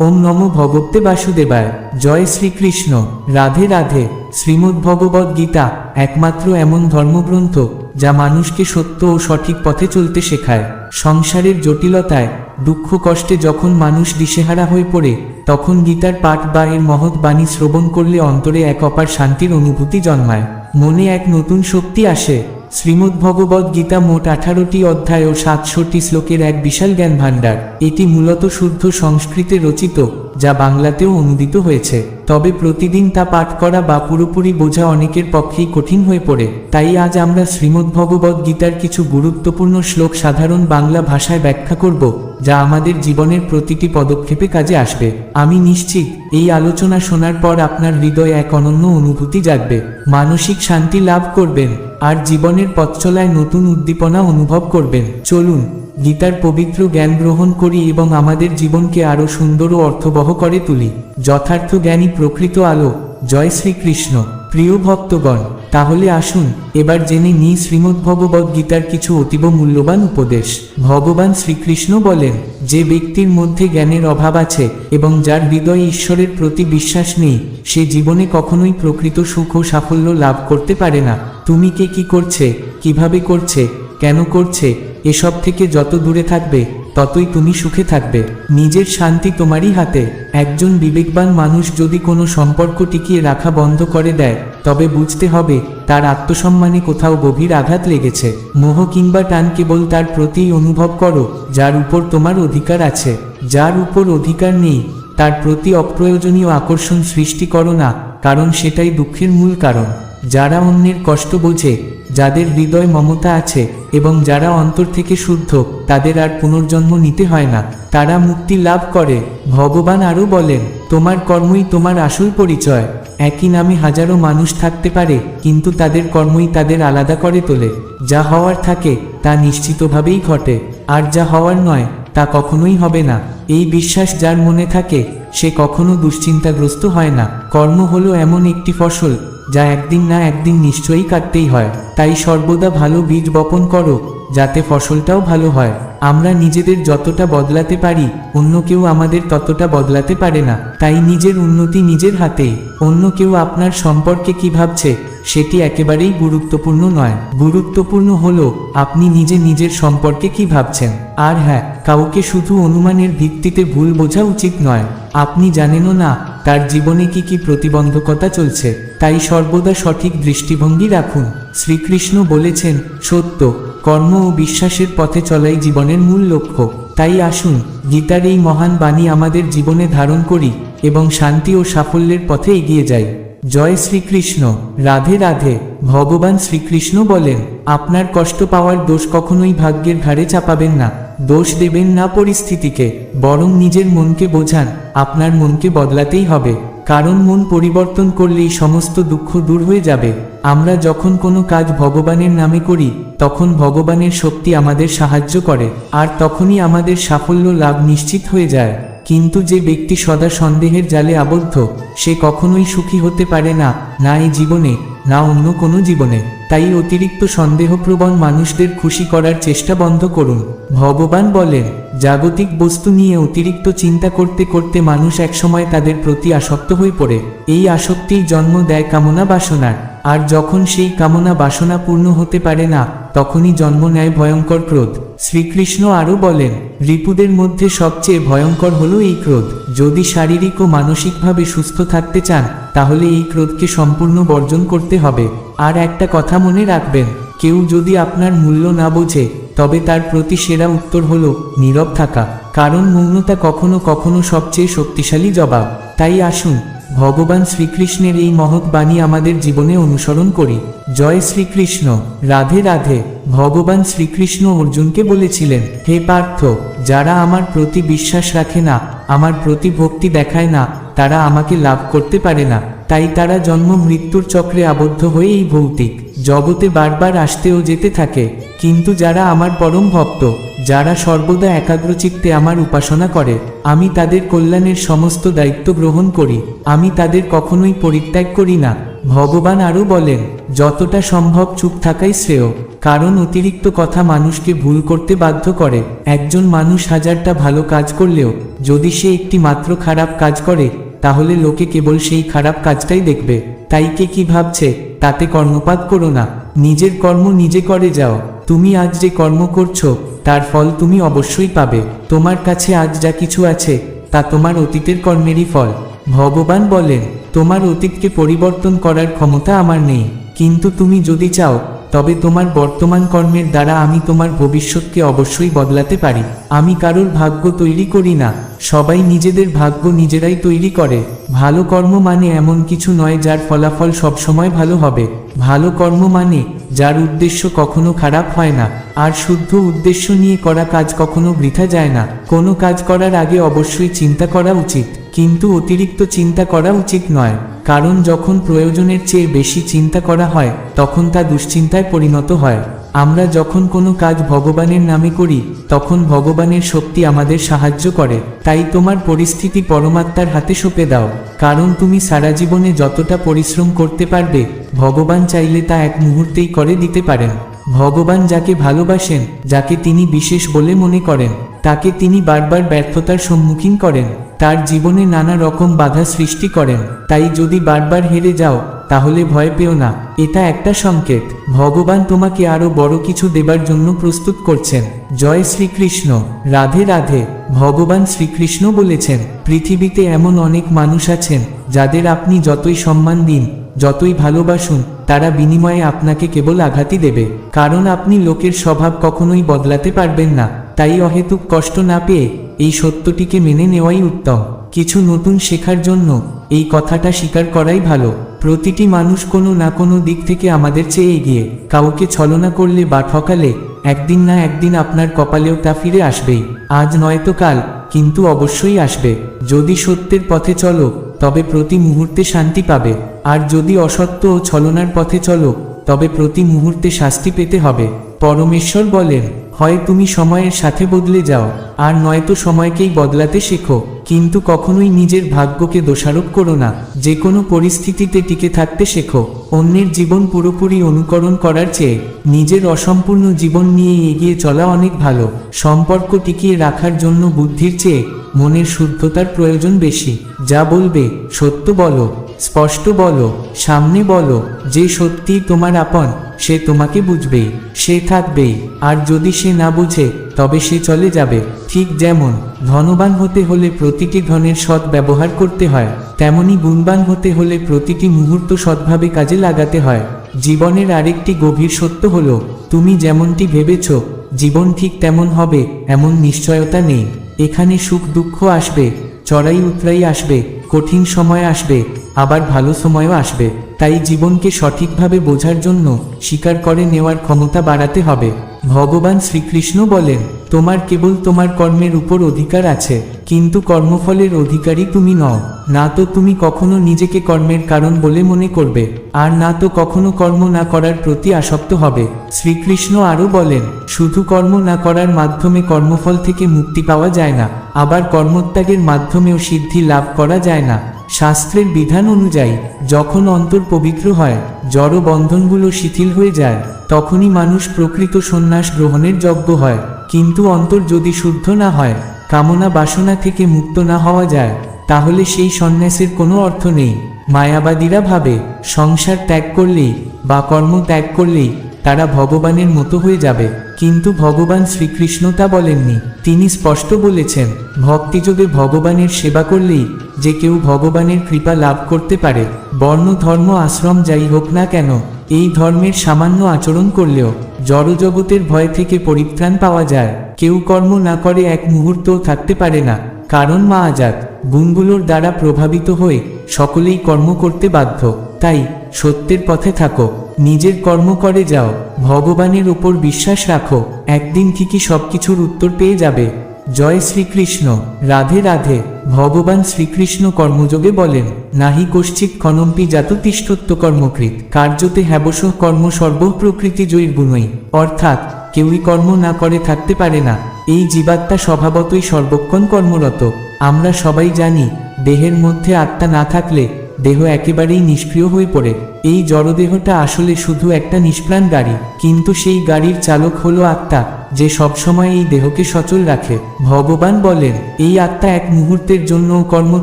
ওম নমো ভগবতে বাসুদেবায়। জয় শ্রীকৃষ্ণ। রাধে রাধে। শ্রীমদ্ ভগবদ্ গীতা একমাত্র এমন ধর্মগ্রন্থ যা মানুষকে সত্য ও সঠিক পথে চলতে শেখায়। সংসারের জটিলতায়, দুঃখ কষ্টে যখন মানুষ দিশেহারা হয়ে পড়ে, তখন গীতার পাঠ বা এর মহৎ বাণী শ্রবণ করলে অন্তরে এক অপার শান্তির অনুভূতি জন্মায়। মনে এক নতুন শক্তি আসে। শ্রীমদ্ ভগবদ গীতা মোট আঠারোটি অধ্যায় ও সাতশোটি শ্লোকের এক বিশাল জ্ঞান ভাণ্ডার এটি মূলত শুদ্ধ সংস্কৃতে রচিত, যা বাংলাতেও অনুদিত হয়েছে। তবে প্রতিদিন তা পাঠ করা বা পুরোপুরি বোঝা অনেকের পক্ষেই কঠিন হয়ে পড়ে। তাই আজ আমরা শ্রীমদ্ ভগবদ গীতার কিছু গুরুত্বপূর্ণ শ্লোক সাধারণ বাংলা ভাষায় ব্যাখ্যা করব, যা আমাদের জীবনের প্রতিটি পদক্ষেপে কাজে আসবে। আমি নিশ্চিত, এই আলোচনা শোনার পর আপনার হৃদয়ে এক অনন্য অনুভূতি জাগবে। মানসিক শান্তি লাভ করবেন। আর জীবনের পথচলায় নতুন উদ্দীপনা অনুভব করবেন। চলুন, গীতার পবিত্র জ্ঞান গ্রহণ করি এবং আমাদের জীবনকে আরও সুন্দর ও অর্থবহ করে তুলি। যথার্থ জ্ঞানী প্রকৃত আলো, জয় শ্রীকৃষ্ণ। প্রিয় ভক্তগণ তাহলে আসুন, এবার জেনে নিই শ্রীমদ্ ভগবদ গীতার কিছু অতীব মূল্যবান উপদেশ। ভগবান শ্রীকৃষ্ণ বলেন, যে ব্যক্তির মধ্যে জ্ঞানের অভাব আছে এবং যার হৃদয়ে ঈশ্বরের প্রতি বিশ্বাস নেই, সে জীবনে কখনোই প্রকৃত সুখ ও সাফল্য লাভ করতে পারে না। তুমি কে কি করছে, কীভাবে করছে, কেন করছে, এসব থেকে যত দূরে থাকবে ততই তুমি সুখে থাকবে। নিজের শান্তি তোমারই হাতে। একজন বিবেকবান মানুষ যদি কোনো সম্পর্ক টিকিয়ে রাখা বন্ধ করে দেয়, তবে বুঝতে হবে, তার আত্মসম্মানে কোথাও গভীর আঘাত লেগেছে। মোহ কিংবা টান কেবল তার প্রতিই অনুভব করো, যার উপর তোমার অধিকার আছে। যার উপর অধিকার নেই, তার প্রতি অপ্রয়োজনীয় আকর্ষণ সৃষ্টি করো না, কারণ সেটাই দুঃখের মূল কারণ। যারা অন্যের কষ্ট বোঝে, যাদের হৃদয় মমতা আছে এবং যারা অন্তর থেকে শুদ্ধ, তাদের আর পুনর্জন্ম নিতে হয় না। তারা মুক্তি লাভ করে। ভগবান আরও বলেন, তোমার কর্মই তোমার আসল পরিচয়। একই নামে হাজারো মানুষ থাকতে পারে, কিন্তু তাদের কর্মই তাদের আলাদা করে তোলে। যা হওয়ার থাকে, তা নিশ্চিতভাবেই ঘটে। আর যা হওয়ার নয়, তা কখনোই হবে না। এই বিশ্বাস যার মনে থাকে, সে কখনো দুশ্চিন্তাগ্রস্ত হয় না। কর্ম হলো এমন একটি ফসল যা একদিন না একদিন নিশ্চয়ই কাটতেই হয়। তাই সর্বদা ভালো বীজ বপন করো, যাতে ফসলটাও ভালো হয়। আমরা নিজেদের যতটা বদলাতে পারি, অন্য কেউ আমাদের ততটা বদলাতে পারে না। তাই নিজের উন্নতি নিজের হাতে, অন্য কেউ আপনার সম্পর্কে কি ভাবছে, সেটি একেবারেই গুরুত্বপূর্ণ নয়। গুরুত্বপূর্ণ হলো, আপনি নিজে নিজের সম্পর্কে কি ভাবছেন। আর হ্যাঁ কাউকে শুধু অনুমানের ভিত্তিতে ভুল বোঝা উচিত নয়। আপনি জানেনও না, তার জীবনে কি কি প্রতিবন্ধকতা চলছে। তাই সর্বদা সঠিক দৃষ্টিভঙ্গি রাখুন। শ্রীকৃষ্ণ বলেছেন, সত্য, কর্ম ও বিশ্বাসের পথে চলাই জীবনের মূল লক্ষ্য। তাই আসুন, গীতার এই মহান বাণী আমাদের জীবনে ধারণ করি এবং শান্তি ও সাফল্যের পথে এগিয়ে যাই। জয় শ্রীকৃষ্ণ। রাধে রাধে। ভগবান শ্রীকৃষ্ণ বলেন, আপনার কষ্ট পাওয়ার দোষ কখনোই ভাগ্যের ঘাড়ে চাপাবেন না। দোষ দেবেন না পরিস্থিতিকে, বরং নিজের মনকে বোঝান, আপনার মনকে বদলাতেই হবে। কারণ মন পরিবর্তন করলেই সমস্ত দুঃখ দূর হয়ে যাবে। আমরা যখন কোনো কাজ ভগবানের নামে করি, তখন ভগবানের শক্তি আমাদের সাহায্য করে, আর তখনই আমাদের সাফল্য লাভ নিশ্চিত হয়ে যায়। কিন্তু যে ব্যক্তি সদা সন্দেহের জালে আবদ্ধ, সে কখনোই সুখী হতে পারে না না এই জীবনে, না অন্য কোনো জীবনে। তাই অতিরিক্ত সন্দেহপ্রবণ মানুষদের খুশি করার চেষ্টা বন্ধ করুন। ভগবান বলেন জাগতিক বস্তু নিয়ে অতিরিক্ত চিন্তা করতে করতে মানুষ একসময় তাদের প্রতি আসক্ত হয়ে পড়ে। এই আসক্তিই জন্ম দেয় কামনা বাসনার। আর যখন সেই কামনা বাসনা পূর্ণ হতে পারে না, তখনই জন্ম নেয় ভয়ঙ্কর ক্রোধ। শ্রীকৃষ্ণ আরও বলেন, রিপুদের মধ্যে সবচেয়ে ভয়ঙ্কর হলো এই ক্রোধ। যদি শারীরিক ও মানসিকভাবে সুস্থ থাকতে চান, তাহলে এই ক্রোধকে সম্পূর্ণ বর্জন করতে হবে। আর একটা কথা মনে রাখবেন কেউ যদি আপনার মূল্য না বোঝে, তবে তার প্রতি সেরা উত্তর হল নীরব থাকা, কারণ মৌনতা কখনো কখনো সবচেয়ে শক্তিশালী জবাব। তাই আসুন, ভগবান শ্রীকৃষ্ণের এই মহৎ বাণী আমাদের জীবনে অনুসরণ করি। জয় শ্রীকৃষ্ণ। রাধে রাধে। ভগবান শ্রীকৃষ্ণ অর্জুনকে বলেছিলেন, হে পার্থ, যারা আমার প্রতি বিশ্বাস রাখে না, আমার প্রতি ভক্তি দেখায় না, তারা আমাকে লাভ করতে পারে না। তাই তারা জন্ম মৃত্যুর চক্রে আবদ্ধ হয়ে এই ভৌতিক। জগতে বারবার আসতে ও যেতে থাকে। কিন্তু যারা আমার পরম ভক্ত, যারা সর্বদা একাগ্রচিত্তে আমার উপাসনা করে, আমি তাদের কল্যাণের সমস্ত দায়িত্ব গ্রহণ করি। আমি তাদের কখনোই পরিত্যাগ করি না। ভগবান আরও বলেন, যতটা সম্ভব চুপ থাকাই শ্রেয়। কারণ অতিরিক্ত কথা মানুষকে ভুল করতে বাধ্য করে। একজন মানুষ হাজারটা ভালো কাজ করলেও, যদি সে একটি মাত্র খারাপ কাজ করে তাহলে লোকে কেবল সেই খারাপ কাজটাই দেখবে। তাই কে কি ভাবছে? তাতে কর্ণপাত করো না। নিজের কর্ম নিজে করে যাও। তুমি আজ যে কর্ম করছ, তার ফল তুমি অবশ্যই পাবে। তোমার কাছে আজ যা কিছু আছে, তা তোমার অতীতের কর্মেরই ফল। ভগবান বলেন, তোমার অতীতকে পরিবর্তন করার ক্ষমতা আমার নেই। কিন্তু তুমি যদি চাও তবে তোমার বর্তমান কর্মের দ্বারা আমি তোমার ভবিষ্যৎকে অবশ্যই বদলাতে পারি। আমি কারোর ভাগ্য তৈরি করি না। সবাই নিজেদের ভাগ্য নিজেরাই তৈরি করে। ভালো কর্ম মানে এমন কিছু নয় যার ফলাফল সবসময় ভালো হবে। ভালো কর্ম মানে যার উদ্দেশ্য কখনো খারাপ হয় না। আর শুদ্ধ উদ্দেশ্য নিয়ে করা কাজ কখনো বৃথা যায় না। কোনো কাজ করার আগে অবশ্যই চিন্তা করা উচিত, কিন্তু অতিরিক্ত চিন্তা করা উচিত নয়, কারণ যখন প্রয়োজনের চেয়ে বেশি চিন্তা করা হয়, তখন তা দুশ্চিন্তায় পরিণত হয়। আমরা যখন কোনো কাজ ভগবানের নামে করি, তখন ভগবানের শক্তি আমাদের সাহায্য করে। তাই তোমার পরিস্থিতি পরমাত্মার হাতে সঁপে দাও, কারণ তুমি সারা জীবনে যতটা পরিশ্রম করতে পারবে, ভগবান চাইলে তা এক মুহূর্তেই করে দিতে পারেন। ভগবান যাকে ভালোবাসেন, যাকে তিনি বিশেষ বলে মনে করেন, তাকে তিনি বারবার ব্যর্থতার সম্মুখীন করেন, তার জীবনে নানা রকম বাধা সৃষ্টি করেন। তাই যদি বারবার হেরে যাও, তাহলে ভয় পেও না। এটা একটা সংকেত। ভগবান তোমাকে আরও বড় কিছু দেবার জন্য প্রস্তুত করছেন। জয় শ্রীকৃষ্ণ। রাধে রাধে। ভগবান শ্রীকৃষ্ণ বলেছেন, পৃথিবীতে এমন অনেক মানুষ আছেন, যাদের আপনি যতই সম্মান দিন যতই ভালোবাসুন, তারা বিনিময়ে আপনাকে কেবল আঘাতই দেবে। কারণ আপনি লোকের স্বভাব কখনোই বদলাতে পারবেন না। তাই অহেতুক কষ্ট না পেয়ে এই সত্যটিকে মেনে নেওয়াই উত্তম। কিছু নতুন শেখার জন্য এই কথাটা স্বীকার করাই ভালো। প্রতিটি মানুষ কোনো না কোনো দিক থেকে আমাদের চেয়ে এগিয়ে। কাউকে ছলনা করলে বা ঠকালে একদিন না একদিন আপনার কপালেও তা ফিরে আসবেই। আজ নয়তো কাল, কিন্তু অবশ্যই আসবে। যদি সত্যের পথে চলো, তবে প্রতি মুহূর্তে শান্তি পাবে। আর যদি অসত্য ও ছলনার পথে চলো, তবে প্রতি মুহূর্তে শাস্তি পেতে হবে। পরমেশ্বর বলেন, হয় তুমি সময়ের সাথে বদলে যাও, আর নয়তো সময়কেই বদলাতে শেখো। কিন্তু কখনোই নিজের ভাগ্যকে দোষারোপ করো না। যে কোনো পরিস্থিতিতে টিকে থাকতে শেখো। অন্যের জীবন পুরোপুরি অনুকরণ করার চেয়ে নিজের অসম্পূর্ণ জীবন নিয়ে এগিয়ে চলা অনেক ভালো। সম্পর্ক টিকিয়ে রাখার জন্য বুদ্ধির চেয়ে মনের শুদ্ধতার প্রয়োজন বেশি। যা বলবে সত্য বলো। স্পষ্ট বলো, সামনে বলো, যে সত্যি তোমার আপন, সে তোমাকে বুঝবেই সে থাকবেই আর যদি সে না বুঝে, তবে সে চলে যাবে। ঠিক যেমন, ধনবান হতে হলে প্রতিটি ধনের সৎ ব্যবহার করতে হয়, তেমনি গুণবান হতে হলে প্রতিটি মুহূর্ত সৎভাবে কাজে লাগাতে হয়। জীবনের আরেকটি গভীর সত্য হলো, তুমি যেমনটি ভেবেছ, জীবন ঠিক তেমন হবে, এমন নিশ্চয়তা নেই। এখানে সুখ দুঃখ আসবে চড়াই উতরাই আসবে, কঠিন সময় আসবে আবার ভালো সময়ও আসবে। তাই জীবনকে সঠিকভাবে বোঝার জন্য স্বীকার করে নেওয়ার ক্ষমতা বাড়াতে হবে। ভগবান শ্রীকৃষ্ণ বলেন তোমার কেবল তোমার কর্মের উপর অধিকার আছে, কিন্তু কর্মফলের অধিকারী তুমি নও। না তো তুমি কখনো নিজেকে কর্মের কারণ বলে মনে করবে, আর না তো কখনো কর্ম না করার প্রতি আসক্ত হবে। শ্রীকৃষ্ণ আরও বলেন, শুধু কর্ম না করার মাধ্যমে কর্মফল থেকে মুক্তি পাওয়া যায় না, আবার কর্মত্যাগের মাধ্যমেও সিদ্ধি লাভ করা যায় না। শাস্ত্রের বিধান অনুযায়ী, যখন অন্তর পবিত্র হয় জড় বন্ধনগুলো শিথিল হয়ে যায়, তখনই মানুষ প্রকৃত সন্ন্যাস গ্রহণের যোগ্য হয়। কিন্তু অন্তর যদি শুদ্ধ না হয়, কামনা বাসনা থেকে মুক্ত না হওয়া যায়, তাহলে সেই সন্ন্যাসের কোনো অর্থ নেই। মায়াবাদীরা ভাবে, সংসার ত্যাগ করলেই বা কর্ম ত্যাগ করলেই তারা ভগবানের মতো হয়ে যাবে। কিন্তু ভগবান শ্রীকৃষ্ণ তা বলেননি। তিনি স্পষ্ট বলেছেন ভক্তিযোগে ভগবানের সেবা করলেই যে কেউ ভগবানের কৃপা লাভ করতে পারে, বর্ণ, ধর্ম, আশ্রম যাই হোক না কেন এই ধর্মের সামান্য আচরণ করলেও জড়জগতের ভয় থেকে পরিত্রাণ পাওয়া যায়। কেউ কর্ম না করে এক মুহূর্তও থাকতে পারে না। কারণ মা আজাদ গুণগুলোর দ্বারা প্রভাবিত হয়ে সকলেই কর্ম করতে বাধ্য। তাই সত্যের পথে থাকো। নিজের কর্ম করে যাও। ভগবানের ওপর বিশ্বাস রাখো। একদিন ঠিকই সব কিছুর উত্তর পেয়ে যাবে। জয় শ্রীকৃষ্ণ, রাধে রাধে। ভগবান শ্রীকৃষ্ণ কর্মযোগে বলেন, নাহি কশ্চিৎ ক্ষণম্পি জাত তিষ্ঠত্ব কর্মকৃত, কার্যতে হ্যাবস কর্ম সর্বপ্রকৃতি জয়ীর গুণই। অর্থাৎ, কেউই কর্ম না করে থাকতে পারে না। এই জীবাত্মা স্বভাবতই সর্বক্ষণ কর্মরত। আমরা সবাই জানি, দেহের মধ্যে আত্মা না থাকলে দেহ একেবারেই নিষ্ক্রিয় হয়ে পড়ে। এই জড়দেহটা আসলে শুধু একটা নিষ্প্রাণ গাড়ি, কিন্তু সেই গাড়ির চালক হলো আত্মা। যে সবসময় এই দেহকে সচল রাখে। ভগবান বলেন, এই আত্মা এক মুহূর্তের জন্য কর্ম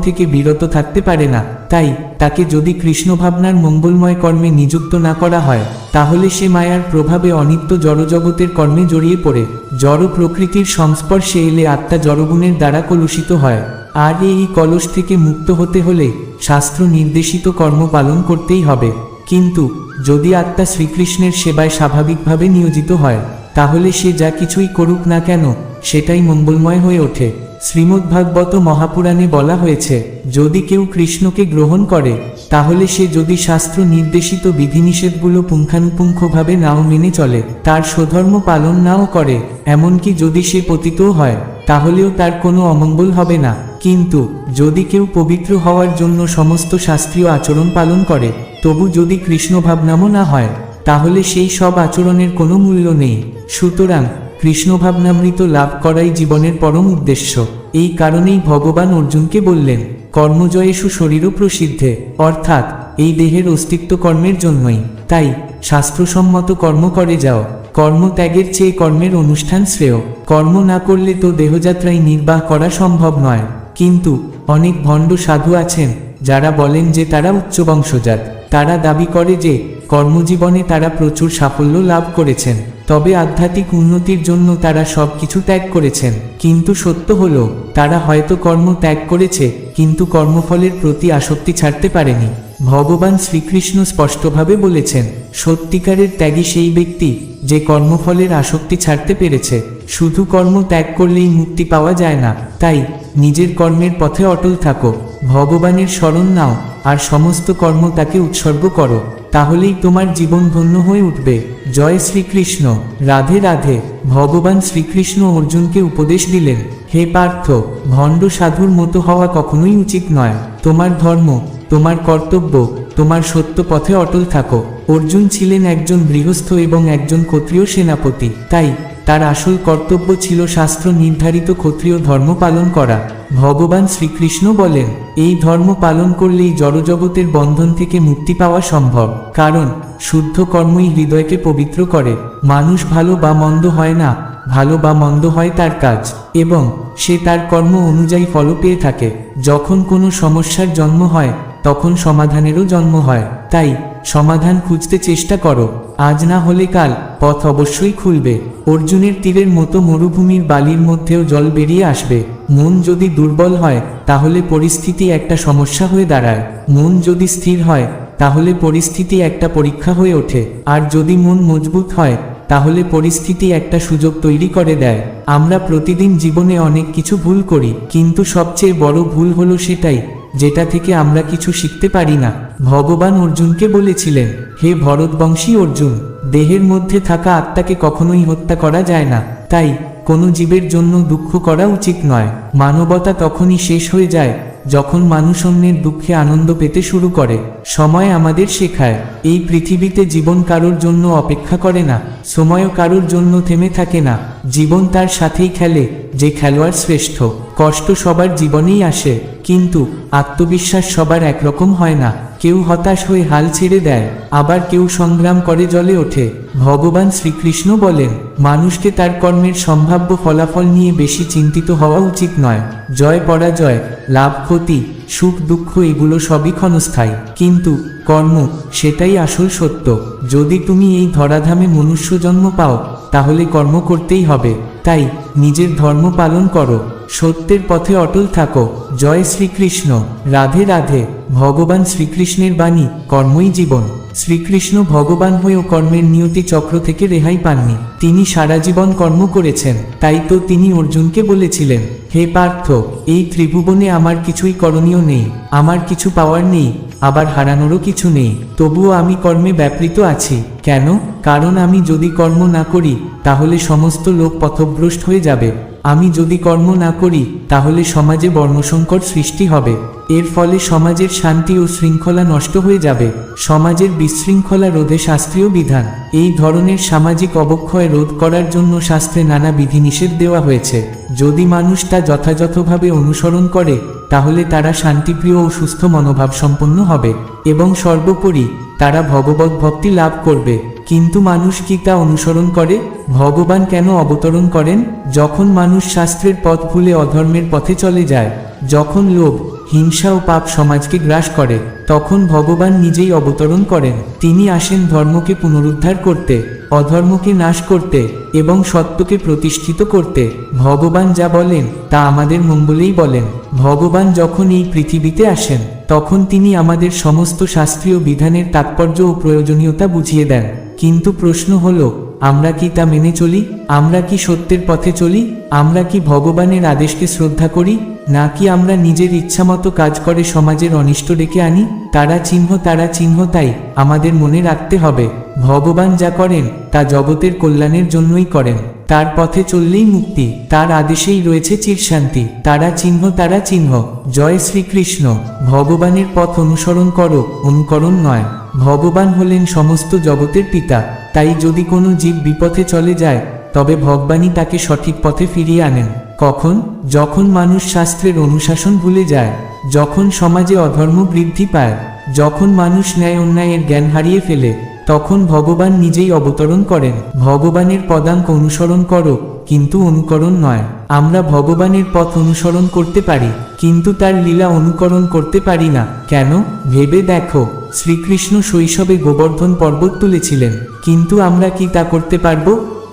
থেকে বিরত থাকতে পারে না। তাই, তাকে যদি কৃষ্ণ ভাবনার মঙ্গলময় কর্মে নিযুক্ত না করা হয়, তাহলে সে মায়ার প্রভাবে অনিত্য জড়জগতের কর্মে জড়িয়ে পড়ে। জড় প্রকৃতির সংস্পর্শে এলে আত্মা জড়গুণের দ্বারা কলুষিত হয়। আর এই কলস থেকে মুক্ত হতে হলে শাস্ত্র নির্দেশিত কর্ম পালন করতেই হবে। কিন্তু, যদি আত্মা শ্রীকৃষ্ণের সেবায় স্বাভাবিকভাবে নিয়োজিত হয় তাহলে সে যা কিছুই করুক না কেন, সেটাই মঙ্গলময় হয়ে ওঠে। শ্রীমদ্ভাগবত মহাপুরাণে বলা হয়েছে, যদি কেউ কৃষ্ণকে গ্রহণ করে, তাহলে সে যদি শাস্ত্র নির্দেশিত বিধিনিষেধগুলো পুঙ্খানুপুঙ্খভাবে নাও মেনে চলে, তার স্বধর্ম পালন নাও করে, এমনকি যদি সে পতিতও হয়, তাহলেও তার কোনো অমঙ্গল হবে না। কিন্তু, যদি কেউ পবিত্র হওয়ার জন্য সমস্ত শাস্ত্রীয় আচরণ পালন করে, তবু যদি কৃষ্ণ ভাবনামও না হয় তাহলে সেই সব আচরণের কোনো মূল্য নেই। সুতরাং কৃষ্ণ ভাবনামৃত লাভ করাই জীবনের পরম উদ্দেশ্য। এই কারণেই ভগবান অর্জুনকে বললেন, কর্মজয়েষু শরীরও প্রসিদ্ধে। অর্থাৎ, এই দেহের অস্তিত্ব কর্মের জন্যই। তাই, শাস্ত্রসম্মত কর্ম করে যাও। কর্ম ত্যাগের চেয়ে কর্মের অনুষ্ঠান শ্রেয়। কর্ম না করলে তো দেহযাত্রায় নির্বাহ করা সম্ভব নয়। কিন্তু, অনেক ভণ্ড সাধু আছেন, যারা বলেন যে তারা উচ্চ বংশজাত তারা দাবি করে যে, কর্মজীবনে তারা প্রচুর সাফল্য লাভ করেছেন, তবে আধ্যাত্মিক উন্নতির জন্য তারা সব কিছু ত্যাগ করেছেন। কিন্তু সত্য হলো, তারা হয়তো কর্ম ত্যাগ করেছে, কিন্তু কর্মফলের প্রতি আসক্তি ছাড়তে পারেনি। ভগবান শ্রীকৃষ্ণ স্পষ্টভাবে বলেছেন, সত্যিকারের ত্যাগী সেই ব্যক্তি, যে কর্মফলের আসক্তি ছাড়তে পেরেছে। শুধু কর্ম ত্যাগ করলেই মুক্তি পাওয়া যায় না, তাই নিজের কর্মের পথে অটল থাকো, ভগবানের স্মরণ নাও, আর সমস্ত কর্ম তাকে উৎসর্গ করো, তাহলেই তোমার জীবন ধন্য হয়ে উঠবে। জয় শ্রীকৃষ্ণ। রাধে রাধে। ভগবান শ্রীকৃষ্ণ অর্জুনকে উপদেশ দিলেন, হে পার্থ, ভণ্ড সাধুর মতো হওয়া কখনোই উচিত নয়। তোমার ধর্ম, তোমার কর্তব্য, তোমার সত্য পথে অটল থাকো। অর্জুন ছিলেন একজন গৃহস্থ এবং একজন ক্ষত্রিয় সেনাপতি, তাই তার আসল কর্তব্য ছিল শাস্ত্র নির্ধারিত ক্ষত্রিয় ধর্ম পালন করা। ভগবান শ্রীকৃষ্ণ বলেন, এই ধর্ম পালন করলেই জড়জগতের বন্ধন থেকে মুক্তি পাওয়া সম্ভব। কারণ, শুদ্ধ কর্মই হৃদয়কে পবিত্র করে। মানুষ ভালো বা মন্দ হয় না, ভালো বা মন্দ হয় তার কাজ। এবং, সে তার কর্ম অনুযায়ী ফল পেয়ে থাকে। যখন কোনো সমস্যার জন্ম হয়, তখন সমাধানেরও জন্ম হয়। তাই সমাধান খুঁজতে চেষ্টা করো। আজ না হলে কাল পথ অবশ্যই খুলবে। অর্জুনের তীরের মতো মরুভূমির বালির মধ্যেও জল বেরিয়ে আসবে। মন যদি দুর্বল হয়, তাহলে পরিস্থিতি একটা সমস্যা হয়ে দাঁড়ায়। মন যদি স্থির হয়, তাহলে পরিস্থিতি একটা পরীক্ষা হয়ে ওঠে। আর যদি মন মজবুত হয়, তাহলে পরিস্থিতি একটা সুযোগ তৈরি করে দেয়। আমরা প্রতিদিন জীবনে অনেক কিছু ভুল করি, কিন্তু সবচেয়ে বড় ভুল হলো সেটাই। যেটা থেকে আমরা কিছু শিখতে পারি না। ভগবান অর্জুনকে বলেছিলেন, হে ভরতবংশী অর্জুন, দেহের মধ্যে থাকা আত্মাকে কখনোই হত্যা করা যায় না। তাই, কোনো জীবের জন্য দুঃখ করা উচিত নয়। মানবতা তখনই শেষ হয়ে যায় যখন মানুষ অন্যের দুঃখে আনন্দ পেতে শুরু করে, সময় আমাদের শেখায়, এই পৃথিবীতে জীবন কারোর জন্য অপেক্ষা করে না, সময়ও কারোর জন্য থেমে থাকে না, জীবন তার সাথেই খেলে, যে খেলোয়াড় শ্রেষ্ঠ, কষ্ট সবার জীবনেই আসে, কিন্তু আত্মবিশ্বাস সবার একরকম হয় না। কেউ হতাশ হয়ে হাল ছেড়ে দেয়, আবার কেউ সংগ্রাম করে জলে ওঠে। ভগবান শ্রীকৃষ্ণ বলেন, মানুষকে তার কর্মের সম্ভাব্য ফলাফল নিয়ে বেশি চিন্তিত হওয়া উচিত নয়। জয় পরাজয়, লাভ ক্ষতি, সুখ দুঃখ এগুলো সবই ক্ষণস্থায়ী। কিন্তু কর্ম, সেটাই আসল সত্য। যদি তুমি এই ধরাধামে মনুষ্য জন্ম পাও, তাহলে কর্ম করতেই হবে। তাই নিজের ধর্ম পালন করো। সত্যের পথে অটল থাকো। জয় শ্রীকৃষ্ণ। রাধে রাধে। ভগবান শ্রীকৃষ্ণের বাণী, কর্মই জীবন। শ্রীকৃষ্ণ ভগবান হয়েও কর্মের নিয়তি চক্র থেকে রেহাই পাননি। তিনি সারা জীবন কর্ম করেছেন। তাই তো তিনি অর্জুনকে বলেছিলেন, হে পার্থ, এই ত্রিভুবনে আমার কিছুই করণীয় নেই। আমার কিছু পাওয়ার নেই, আবার হারানোরও কিছু নেই। তবুও আমি কর্মে ব্যাপৃত আছি। কেন? কারণ আমি যদি কর্ম না করি, তাহলে সমস্ত লোক পথভ্রষ্ট হয়ে যাবে। আমি যদি কর্ম না করি, তাহলে সমাজে বর্ণসংকট সৃষ্টি হবে। এর ফলে সমাজের শান্তি ও শৃঙ্খলা নষ্ট হয়ে যাবে। সমাজের বিশৃঙ্খলা রোধে শাস্ত্রীয় বিধান। এই ধরনের সামাজিক অবক্ষয় রোধ করার জন্য শাস্ত্রে নানা বিধিনিষেধ দেওয়া হয়েছে। যদি মানুষ তা যথাযথভাবে অনুসরণ করে তাহলে তারা শান্তিপ্রিয় ও সুস্থ মনোভাব সম্পন্ন হবে এবং সর্বোপরি তারা ভগবত ভক্তি লাভ করবে। কিন্তু মানুষ কি তা অনুসরণ করে? ভগবান কেন অবতরণ করেন? যখন মানুষ শাস্ত্রের পথ ভুলে অধর্মের পথে চলে যায়, যখন লোভ হিংসা ও পাপ সমাজকে গ্রাস করে, তখন ভগবান নিজেই অবতরণ করেন। তিনি আসেন ধর্মকে পুনরুদ্ধার করতে, অধর্মকে নাশ করতে এবং সত্যকে প্রতিষ্ঠিত করতে। ভগবান যা বলেন, তা আমাদের মঙ্গলেই বলেন। ভগবান যখন এই পৃথিবীতে আসেন, তখন তিনি আমাদের সমস্ত শাস্ত্রীয় বিধানের তাৎপর্য ও প্রয়োজনীয়তা বুঝিয়ে দেন। কিন্তু প্রশ্ন হলো, আমরা কি তা মেনে চলি? আমরা কি সত্যের পথে চলি? আমরা কি ভগবানের আদেশকে শ্রদ্ধা করি? নাকি আমরা নিজের ইচ্ছামতো কাজ করে সমাজের অনিষ্ট ডেকে আনি? তারা চিহ্ন তারা চিহ্ন, তাই আমাদের মনে রাখতে হবে, ভগবান যা করেন, তা জগতের কল্যাণের জন্যই করেন। তার পথে চললেই মুক্তি, তার আদেশেই রয়েছে চিরশান্তি তারা চিহ্ন তারা চিহ্ন, জয় শ্রীকৃষ্ণ। ভগবানের পথ অনুসরণ করো, অনুকরণ নয়। ভগবান হলেন সমস্ত জগতের পিতা, তাই যদি কোনো জীব বিপথে চলে যায়, তবে ভগবানই তাকে সঠিক পথে ফিরিয়ে আনেন। কখন, যখন মানুষ শাস্ত্রের অনুশাসন ভুলে যায়, যখন সমাজে অধর্ম বৃদ্ধি পায়, যখন মানুষ ন্যায় অন্যায়ের জ্ঞান হারিয়ে ফেলে, তখন ভগবান নিজেই অবতরণ করেন। ভগবানের পদাঙ্ক অনুসরণ করো, কিন্তু অনুকরণ নয়। আমরা ভগবানের পথ অনুসরণ করতে পারি, কিন্তু তার লীলা অনুকরণ করতে পারি না। কেন? ভেবে দেখো, শ্রীকৃষ্ণ শৈশবে গোবর্ধন পর্বত তুলেছিলেন, কিন্তু আমরা কি তা করতে পারব?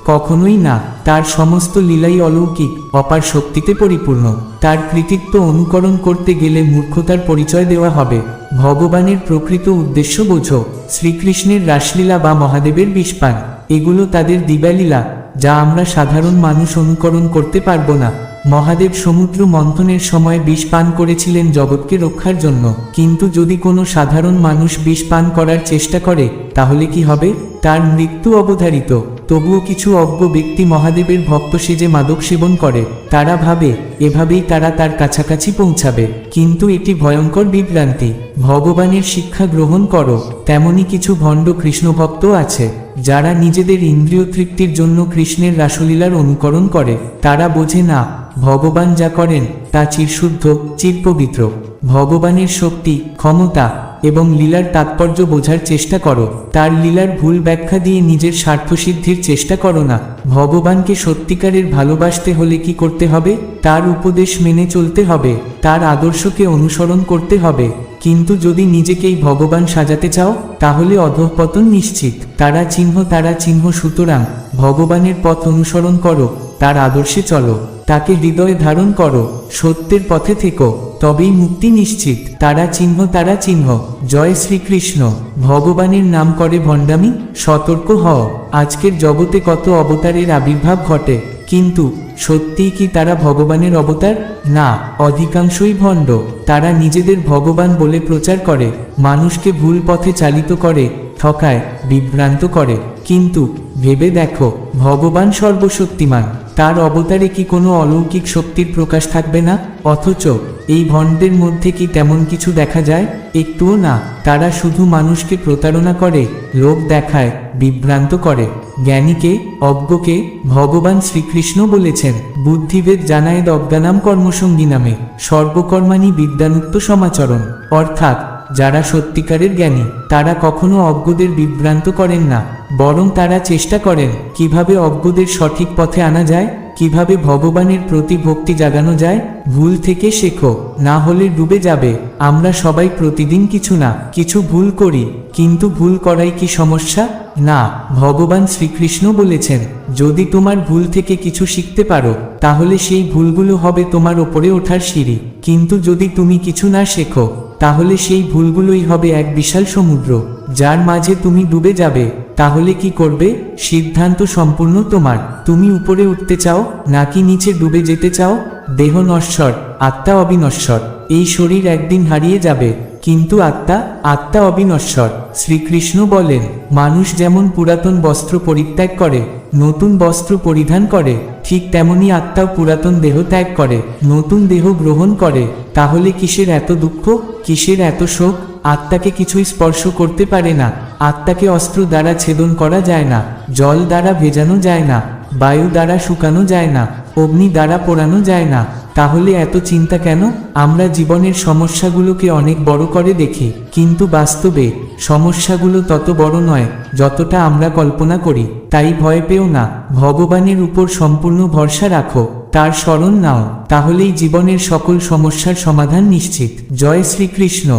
কখনোই না, তার সমস্ত লীলাই অলৌকিক, অপার শক্তিতে পরিপূর্ণ। তার কৃতিত্ব অনুকরণ করতে গেলে মূর্খতার পরিচয় দেওয়া হবে। ভগবানের প্রকৃত উদ্দেশ্য বোঝো, শ্রীকৃষ্ণের রাসলীলা বা মহাদেবের বিষপান। এগুলো তাদের দিবালীলা, যা আমরা সাধারণ মানুষ অনুকরণ করতে পারব না। মহাদেব সমুদ্র মন্থনের সময় বিষ পান করেছিলেন জগৎকে রক্ষার জন্য। কিন্তু যদি কোনো সাধারণ মানুষ বিষ পান করার চেষ্টা করে, তাহলে কি হবে? তার মৃত্যু অবধারিত। তবুও কিছু অজ্ঞ ব্যক্তি মহাদেবের ভক্ত সেজে মাদক সেবন করে। তারা ভাবে, এভাবেই তারা তার কাছাকাছি পৌঁছাবে। কিন্তু এটি ভয়ঙ্কর বিভ্রান্তি। ভগবানের শিক্ষা গ্রহণ করো, তেমনি কিছু ভণ্ড কৃষ্ণভক্ত আছে। যারা নিজেদের ইন্দ্রিয় তৃপ্তির জন্য কৃষ্ণের রাসলীলার অনুকরণ করে, তারা বোঝে না, ভগবান যা করেন, তা চিরশুদ্ধ, চিরপবিত্র। ভগবানের শক্তি, ক্ষমতা এবং লীলার তাৎপর্য বোঝার চেষ্টা করো। তার লীলার ভুল ব্যাখ্যা দিয়ে নিজের স্বার্থসিদ্ধির চেষ্টা করো না। ভগবানকে সত্যিকারের ভালোবাসতে হলে কি করতে হবে? তার উপদেশ মেনে চলতে হবে। তার আদর্শকে অনুসরণ করতে হবে। কিন্তু যদি নিজেকেই ভগবান সাজাতে চাও, তাহলে অধঃপতন নিশ্চিত। তারা চিহ্ন তারা চিহ্ন, সুতরাং ভগবানের পথ অনুসরণ করো। তার আদর্শে চলো, তাকে হৃদয়ে ধারণ করো, সত্যের পথে থেকো, তবেই মুক্তি নিশ্চিত। তারা চিহ্ন তারা চিহ্ন, জয় শ্রীকৃষ্ণ। ভগবানের নাম করে ভণ্ডামি, সতর্ক হও। আজকের জগতে কত অবতারের আবির্ভাব ঘটে, কিন্তু সত্যিই কি তারা ভগবানের অবতার? না, অধিকাংশই ভণ্ড। তারা নিজেদের ভগবান বলে প্রচার করে, মানুষকে ভুল পথে চালিত করে ঠকায়, বিভ্রান্ত করে। কিন্তু ভেবে দেখো, ভগবান সর্বশক্তিমান। তার অবতারে কি কোনো অলৌকিক শক্তির প্রকাশ থাকবে না? অথচ এই ভণ্ডের মধ্যে কি তেমন কিছু দেখা যায়? একটুও না, তারা শুধু মানুষকে প্রতারণা করে লোক দেখায়, বিভ্রান্ত করে। জ্ঞানীকে, অজ্ঞকে ভগবান শ্রীকৃষ্ণ বলেছেন বুদ্ধিভেদ জানায় অজ্ঞানাম কর্মসঙ্গী নামে, সর্বকর্মাণী বিদ্যানুক্ত সমাচরণ। অর্থাৎ যারা সত্যিকারের জ্ঞানী, তারা কখনো অজ্ঞদের বিভ্রান্ত করেন না, বরং তারা চেষ্টা করেন কীভাবে অজ্ঞদের সঠিক পথে আনা যায়, কীভাবে ভগবানের প্রতি ভক্তি জাগানো যায়, ভুল থেকে শেখো, না হলে ডুবে যাবে, আমরা সবাই প্রতিদিন কিছু না, কিছু ভুল করি, কিন্তু ভুল করাই কি সমস্যা? না, ভগবান শ্রীকৃষ্ণ বলেছেন, যদি তোমার ভুল থেকে কিছু শিখতে পারো, তাহলে সেই ভুলগুলো হবে তোমার ওপরে ওঠার সিঁড়ি, কিন্তু যদি তুমি কিছু না শেখো তাহলে সেই ভুলগুলোই হবে এক বিশাল সমুদ্র, যার মাঝে তুমি ডুবে যাবে। তাহলে কি করবে? সিদ্ধান্ত সম্পূর্ণ তোমার। তুমি উপরে উঠতে চাও, নাকি নিচে ডুবে যেতে চাও? দেহ নশ্বর, আত্মা অবিনশ্বর। এই শরীর একদিন হারিয়ে যাবে। কিন্তু আত্মা আত্মা অবিনশ্বর। শ্রীকৃষ্ণ বলেন, মানুষ যেমন পুরাতন বস্ত্র পরিত্যাগ করে, নতুন বস্ত্র পরিধান করে, ঠিক তেমনি আত্মাও পুরাতন দেহ ত্যাগ করে, নতুন দেহ গ্রহণ করে, তাহলে কিসের এত দুঃখ, কিসের এত শোক? আত্মাকে কিছুই স্পর্শ করতে পারে না, আত্মাকে অস্ত্র দ্বারা ছেদন করা যায় না, জল দ্বারা ভেজানো যায় না, বায়ু দ্বারা শুকানো যায় না, অগ্নি দ্বারা পোড়ানো যায় না তাহলে এত চিন্তা কেন? আমরা জীবনের সমস্যাগুলোকে অনেক বড় করে দেখি, কিন্তু বাস্তবে সমস্যাগুলো তত বড় নয়, যতটা আমরা কল্পনা করি। তাই ভয় পেও না, ভগবানের উপর সম্পূর্ণ ভরসা রাখো, তার স্মরণ নাও, তাহলেই জীবনের সকল সমস্যার সমাধান নিশ্চিত। জয় শ্রীকৃষ্ণ।